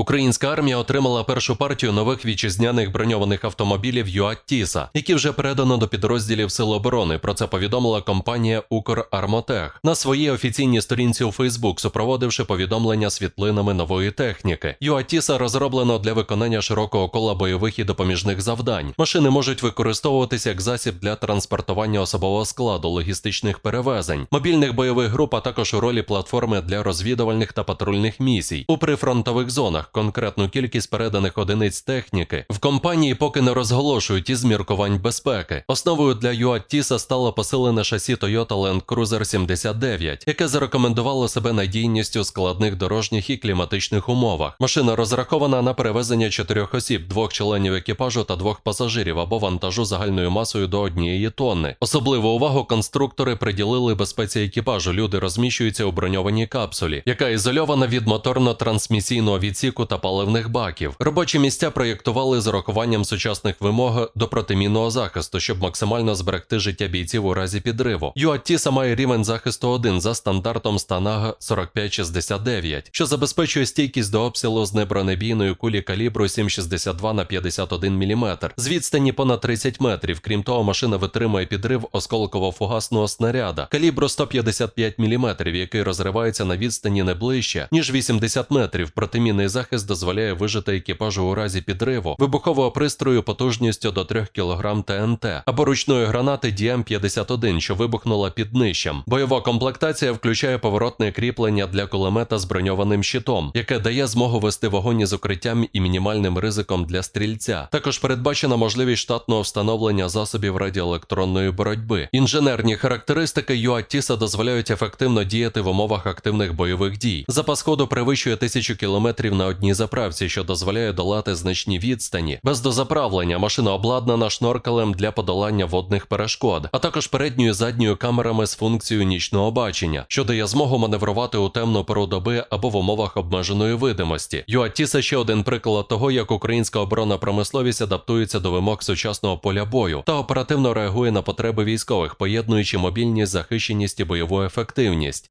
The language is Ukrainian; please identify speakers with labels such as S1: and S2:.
S1: Українська армія отримала першу партію нових вітчизняних броньованих автомобілів ЮАТІСа, які вже передано до підрозділів Сил оборони. Про це повідомила компанія Укрармотех на своїй офіційній сторінці у Фейсбук, супроводивши повідомлення світлинами нової техніки. ЮАТІСа розроблено для виконання широкого кола бойових і допоміжних завдань. Машини можуть використовуватися як засіб для транспортування особового складу, логістичних перевезень, мобільних бойових груп, а також у ролі платформи для розвідувальних та патрульних місій у прифронтових зонах. Конкретну кількість переданих одиниць техніки в компанії поки не розголошують із міркувань безпеки. Основою для ЮАТІСа стало посилене шасі Toyota Land Cruiser 79, яке зарекомендувало себе надійністю у складних дорожніх і кліматичних умовах. Машина розрахована на перевезення чотирьох осіб, двох членів екіпажу та двох пасажирів або вантажу загальною масою до однієї тонни. Особливу увагу конструктори приділили безпеці екіпажу. Люди розміщуються у броньованій капсулі, яка ізольована від моторно-трансмісійного відсіку та паливних баків. Робочі місця проєктували з урахуванням сучасних вимог до протимінного захисту, щоб максимально зберегти життя бійців у разі підриву. ЮАТІСа має рівень захисту 1 за стандартом Станага 4569, що забезпечує стійкість до обстрілу з небронебійної кулі калібру 7,62 на 51 мм з відстані понад 30 метрів. Крім того, машина витримує підрив осколково-фугасного снаряда калібру 155 мм, який розривається на відстані не ближче, ніж 80 метрів. Протимінний захист дозволяє вижити екіпажу у разі підриву, вибухового пристрою потужністю до 3 кг ТНТ або ручної гранати DM-51, що вибухнула під днищем. Бойова комплектація включає поворотне кріплення для кулемета з броньованим щитом, яке дає змогу вести вогонь із укриттям і мінімальним ризиком для стрільця. Також передбачена можливість штатного встановлення засобів радіоелектронної боротьби. Інженерні характеристики ЮАТІСа дозволяють ефективно діяти в умовах активних бойових дій. Запас ходу перевищує тисячу кілометрів на одній заправці, що дозволяє долати значні відстані. Без дозаправлення машина обладнана шноркелем для подолання водних перешкод, а також передньою і задньою камерами з функцією нічного бачення, що дає змогу маневрувати у темну пору доби або в умовах обмеженої видимості. ЮАТІСа ще один приклад того, як українська оборонна промисловість адаптується до вимог сучасного поля бою та оперативно реагує на потреби військових, поєднуючи мобільність, захищеність і бойову ефективність.